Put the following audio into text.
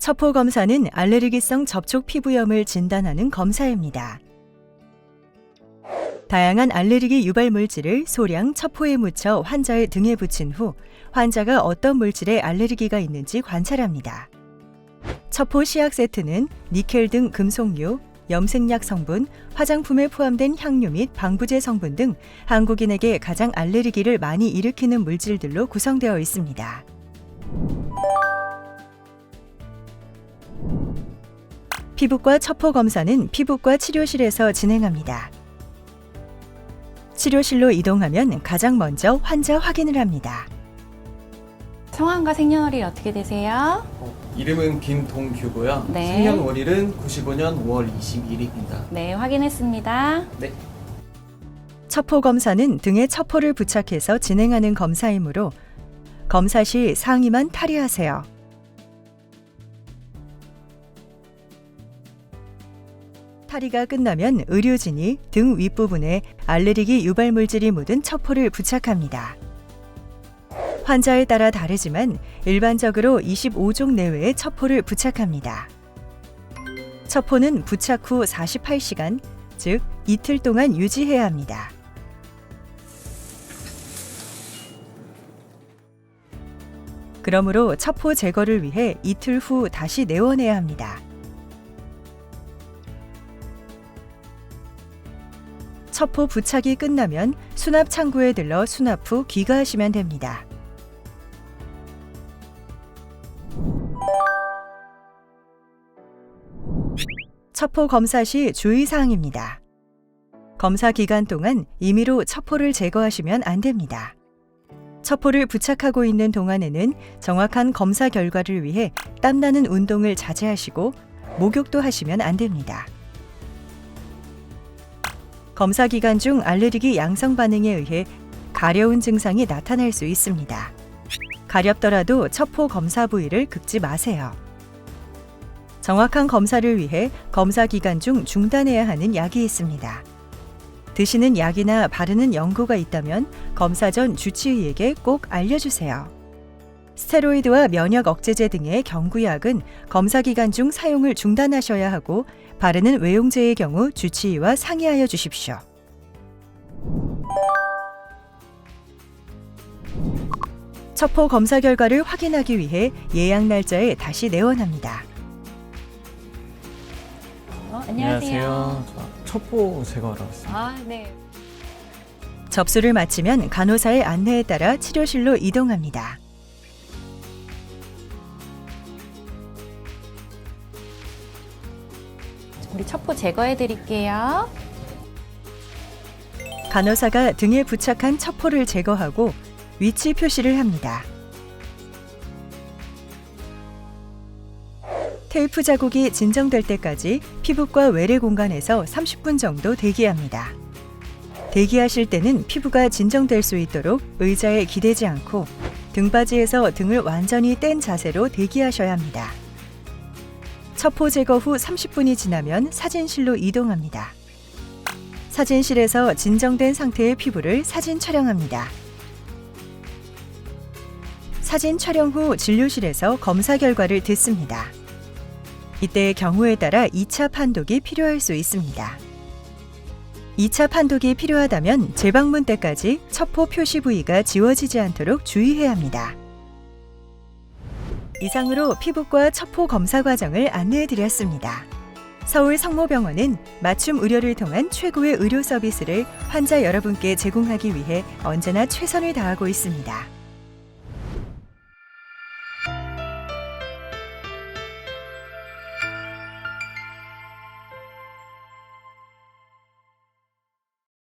첩포 검사는 알레르기성 접촉 피부염을 진단하는 검사입니다. 다양한 알레르기 유발 물질을 소량 첩포에 묻혀 환자의 등에 붙인 후 환자가 어떤 물질에 알레르기가 있는지 관찰합니다. 첩포 시약 세트는 니켈 등 금속류, 염색약 성분, 화장품에 포함된 향료 및 방부제 성분 등 한국인에게 가장 알레르기를 많이 일으키는 물질들로 구성되어 있습니다. 피부과 첩포 검사는 피부과 치료실에서 진행합니다. 치료실로 이동하면 가장 먼저 환자 확인을 합니다. 성함과 생년월일 어떻게 되세요? 어, 이름은 김동규고요. 네. 생년월일은 95년 5월 22일입니다. 네, 확인했습니다. 네. 첩포 검사는 등에 첩포를 부착해서 진행하는 검사이므로 검사 시 상의만 탈의하세요. 탈의가 끝나면 의료진이 등 윗부분에 알레르기 유발 물질이 묻은 첩포를 부착합니다. 환자에 따라 다르지만 일반적으로 25종 내외의 첩포를 부착합니다. 첩포는 부착 후 48시간, 즉 이틀 동안 유지해야 합니다. 그러므로 첩포 제거를 위해 이틀 후 다시 내원해야 합니다. 첩포 부착이 끝나면 수납 창구에 들러 수납 후 귀가하시면 됩니다. 첩포 검사 시 주의사항입니다. 검사 기간 동안 임의로 첩포를 제거하시면 안 됩니다. 첩포를 부착하고 있는 동안에는 정확한 검사 결과를 위해 땀나는 운동을 자제하시고 목욕도 하시면 안 됩니다. 검사 기간 중 알레르기 양성 반응에 의해 가려운 증상이 나타날 수 있습니다. 가렵더라도 첩포 검사 부위를 긁지 마세요. 정확한 검사를 위해 검사 기간 중 중단해야 하는 약이 있습니다. 드시는 약이나 바르는 연고가 있다면 검사 전 주치의에게 꼭 알려주세요. 스테로이드와 면역 억제제 등의 경구약은 검사 기간 중 사용을 중단하셔야 하고 바르는 외용제의 경우 주치의와 상의하여 주십시오. 첩포 검사 결과를 확인하기 위해 예약 날짜에 다시 내원합니다. 어, 안녕하세요. 저 첩보 제거하러 왔습니다. 아, 네. 접수를 마치면 간호사의 안내에 따라 치료실로 이동합니다. 우리 첩포 제거해 드릴게요. 간호사가 등에 부착한 첩포를 제거하고 위치 표시를 합니다. 테이프 자국이 진정될 때까지 피부과 외래 공간에서 30분 정도 대기합니다. 대기하실 때는 피부가 진정될 수 있도록 의자에 기대지 않고 등받이에서 등을 완전히 뗀 자세로 대기하셔야 합니다. 첩포 제거 후 30분이 지나면 사진실로 이동합니다. 사진실에서 진정된 상태의 피부를 사진 촬영합니다. 사진 촬영 후 진료실에서 검사 결과를 듣습니다. 이때 경우에 따라 2차 판독이 필요할 수 있습니다. 2차 판독이 필요하다면 재방문 때까지 첩포 표시 부위가 지워지지 않도록 주의해야 합니다. 이상으로 피부과 첩포 검사 과정을 안내해 드렸습니다. 서울 성모병원은 맞춤 의료를 통한 최고의 의료 서비스를 환자 여러분께 제공하기 위해 언제나 최선을 다하고 있습니다.